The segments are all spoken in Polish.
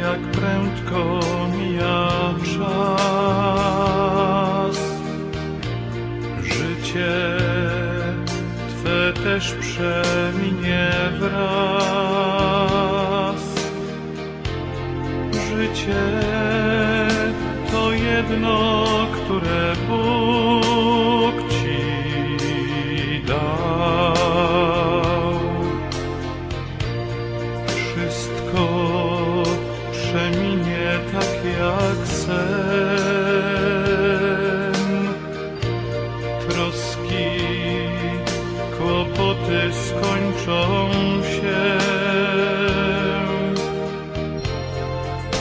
jak prędko mija czas. Życie Twe też przeminie wraz. Życie to jedno, które Bóg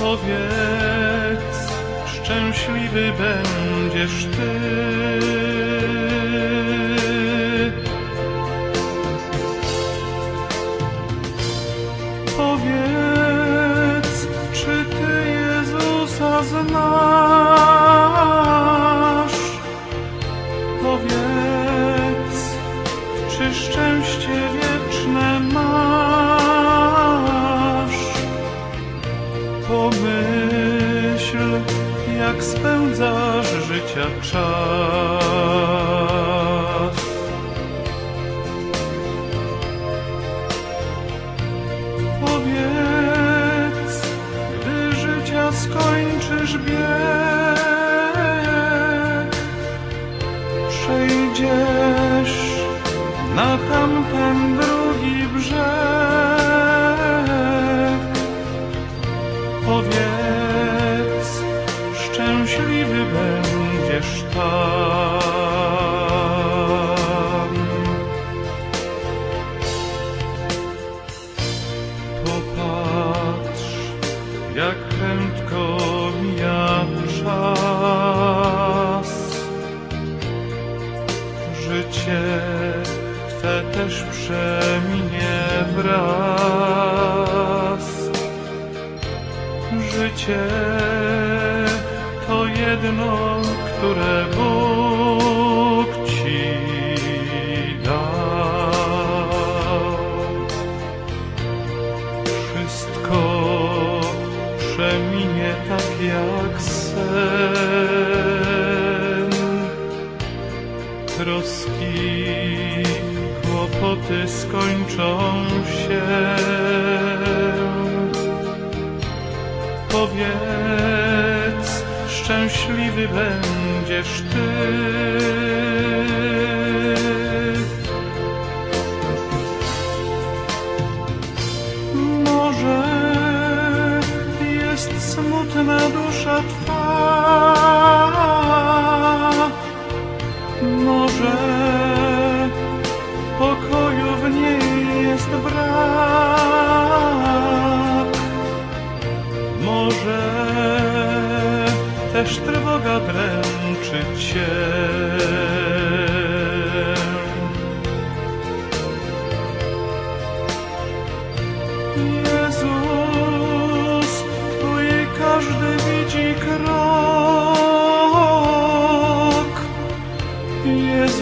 Powiedz, szczęśliwy będziesz Ty. Powiedz, życia czas. Powiedz, gdy życia skończysz bieg, Też przeminie wraz. Życie to jedno, które Bóg kłopoty skończą się. Powiedz, szczęśliwy będziesz Ty.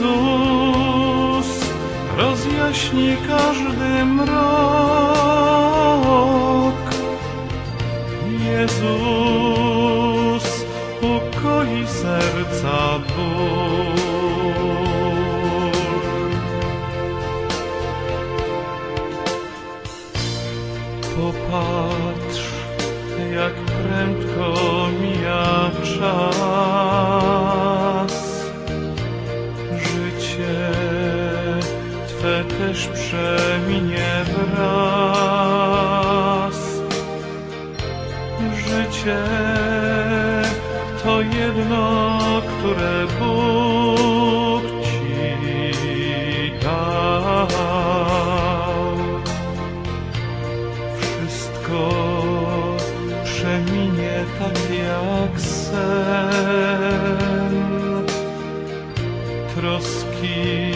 Jezus, rozjaśni każdy mrok. Jezus, ukoi serca Życie Twe też przeminie wraz. Życie to jedno, które Bóg Troski,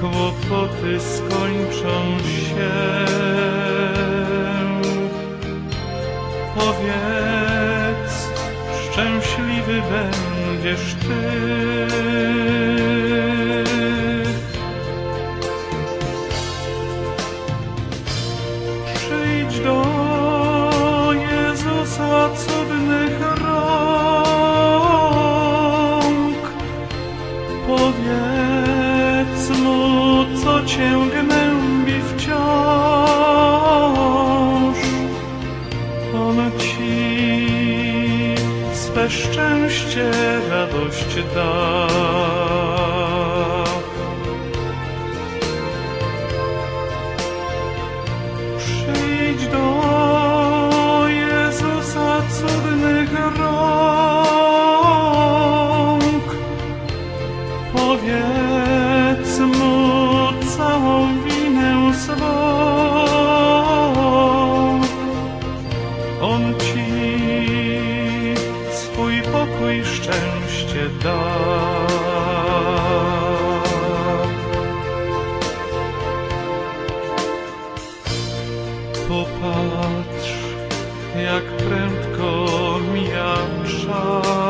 kłopoty skończą się. Powiedz, szczęśliwy będziesz Ty. Krishna. Szczęście da. Popatrz, jak prędko mija czas.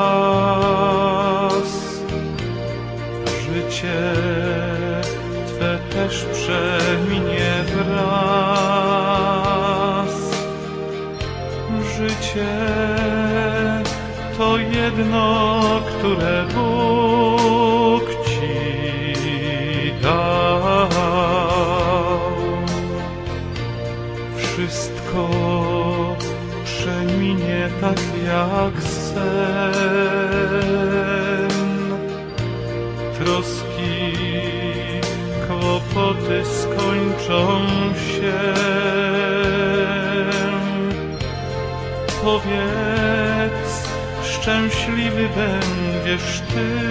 Życie Twe też przeminie wraz. Życie jedno, które Bóg Ci dał. Wszystko przeminie tak jak sen. Troski, kłopoty skończą się. Powiedz, szczęśliwy będziesz Ty.